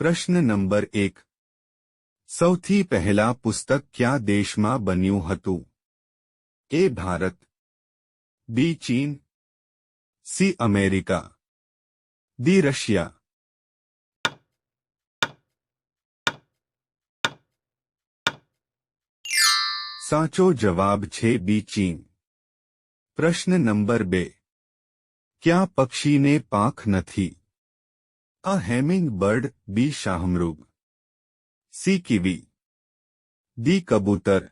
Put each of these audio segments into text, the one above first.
પ્રશ્ન નંબર એક સૌથી પહેલા પુસ્તક કયા દેશમાં બન્યું હતું એ ભારત બી ચીન સી અમેરિકા ડી રશિયા સાચો જવાબ છે બી ચીન પ્રશ્ન નંબર બે ક્યાં પક્ષીને પાંખ નથી હેમિંગ બર્ડ બી શાહમૃગ સી કીવી ડી કબૂતર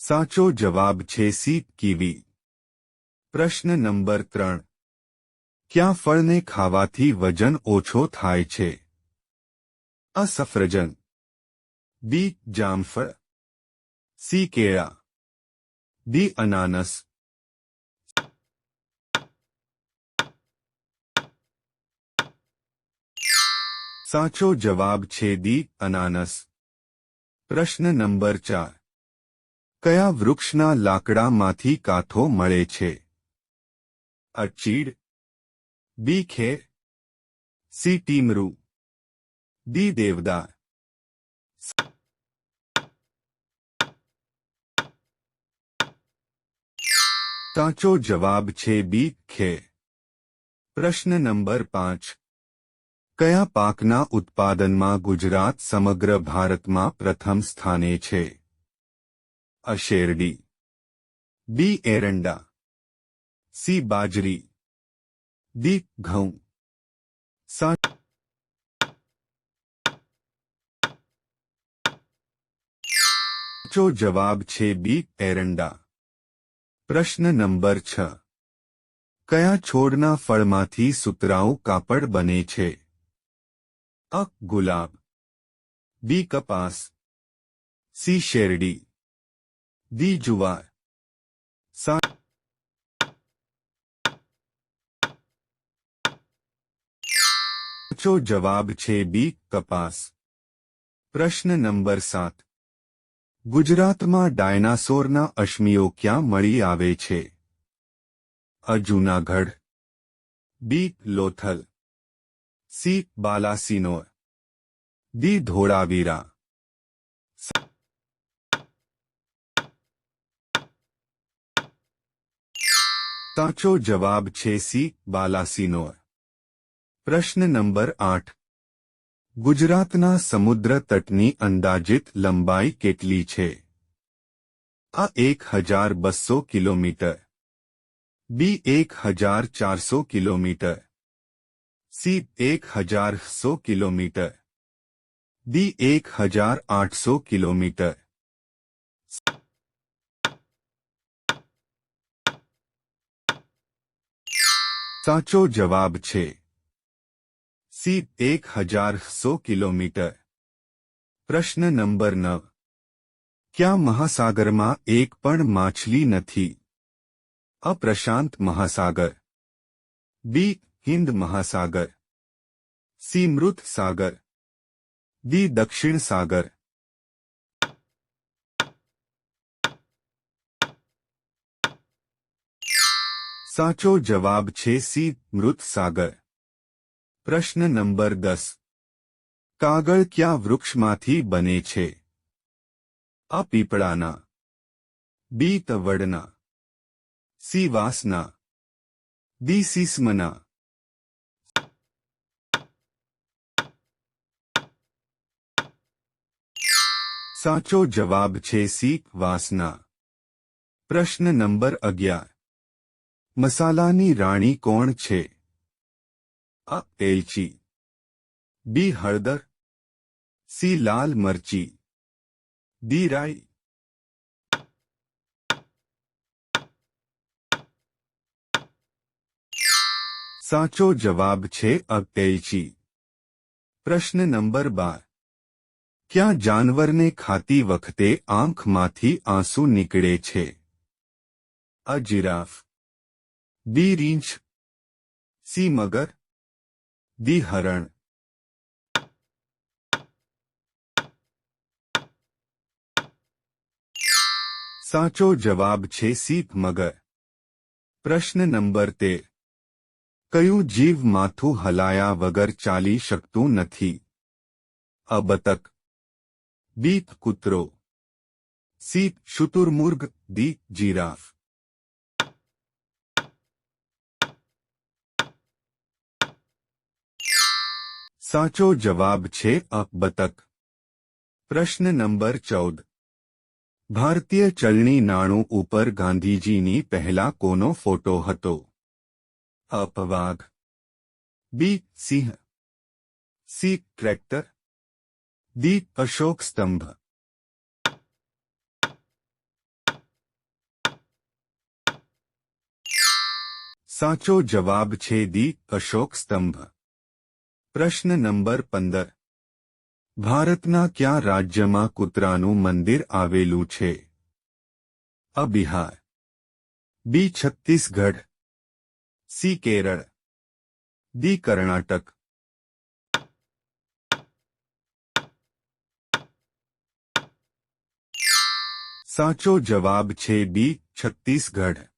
સાચો જવાબ છે સી કીવી પ્રશ્ન નંબર ત્રણ. ક્યાં ફળને ખાવાથી વજન ઓછો થાય છે? અ સફરજન. બી જામફળ. સી કેળા. ડી અનાનસ સાચો જવાબ છે દી અનાનસ પ્રશ્ન નંબર ચાર કયા વૃક્ષના લાકડામાંથી કાથો મળે છે અચીડ બી ખેર સી ટીમરૂ દી દેવદાર સાચો જવાબ છે બી, ખે. પ્રશ્ન નંબર પાંચ. કયા પાકના ઉત્પાદનમાં ગુજરાત સમગ્ર ભારતમાં પ્રથમ સ્થાને છે? અ શેરડી બી, એરંડા. સી, બાજરી. ડી, ઘઉં. સાચો જવાબ છે બી, એરંડા. પ્રશ્ન નંબર છ. કયા છોડના ફળમાંથી સુતરાઉ કાપડ બને છે? અ. ગુલાબ. બી. કપાસ. સી. શેરડી. દી જુવાર. સાચો જવાબ છે બી. કપાસ. પ્રશ્ન નંબર સાત. ગુજરાતમાં ડાયનાસોરના અશ્મિઓ ક્યાં મળી આવે છે? A B Lothal, C Balasinor D Dholavira. સાચો જવાબ છે સી બાલાસિનોર. પ્રશ્ન નંબર આઠ. ગુજરાતના સમુદ્ર તટની અંદાજિત લંબાઈ કેટલી છે આ એક હજાર બસો કિલોમીટર બી એક હજાર ચારસો કિલોમીટર સી એક હજાર સો કિલોમીટર ડી એક હજાર આઠસો કિલોમીટર સાચો જવાબ છે સી એક હજાર સો કિલોમીટર પ્રશ્ન નંબર નવ ક્યાં મહાસાગરમાં એક પણ માછલી નથી અપ્રશાંત મહાસાગર બી હિન્દ મહાસાગર સી મૃત સાગર ડી દક્ષિણ સાગર સાચો જવાબ છે સી મૃત સાગર પ્રશ્ન નંબર દસ. કાગળ ક્યાં વૃક્ષમાંથી બને છે? આ પીપળાના, બી તવડના, સી વાસના, ડી સીસમના. સાચો જવાબ છે સી વાસના. પ્રશ્ન નંબર અગિયાર. મસાલાની રાણી કોણ છે? અ એલચી બી હળદર સી લાલ મરચી ડી રાઈ સાચો જવાબ છે અ એલચી પ્રશ્ન નંબર બાર ક્યાં જાનવરને ખાતી વખતે આંખમાંથી આંસુ નીકળે છે અ જીરાફ ડી રીંછ સી મગર દી હરણ સાચો જવાબ છે સી મગર પ્રશ્ન નંબર તેર કયું જીવ માથું હલાયા વગર ચાલી શકતું નથી અ બતક બી કૂતરો સી શુતુરમુર્ગ દી જીરાફ સાચો જવાબ છે અ બતક પ્રશ્ન નંબર ચૌદ ભારતીય ચલણી નાણું ઉપર ગાંધીજીની પહેલા કોનો ફોટો હતો અપવાઘ બી સિંહ સી ટ્રેક્ટર દી અશોક સ્તંભ સાચો જવાબ છે દી અશોક સ્તંભ પ્રશ્ન નંબર પંદર. ભારતના ક્યાં રાજ્યમાં કૂતરાનું મંદિર આવેલું છે? A Bihar. B Chhattisgarh. C Kerala. D Karnataka. સાચો જવાબ છે બી છત્તીસગઢ.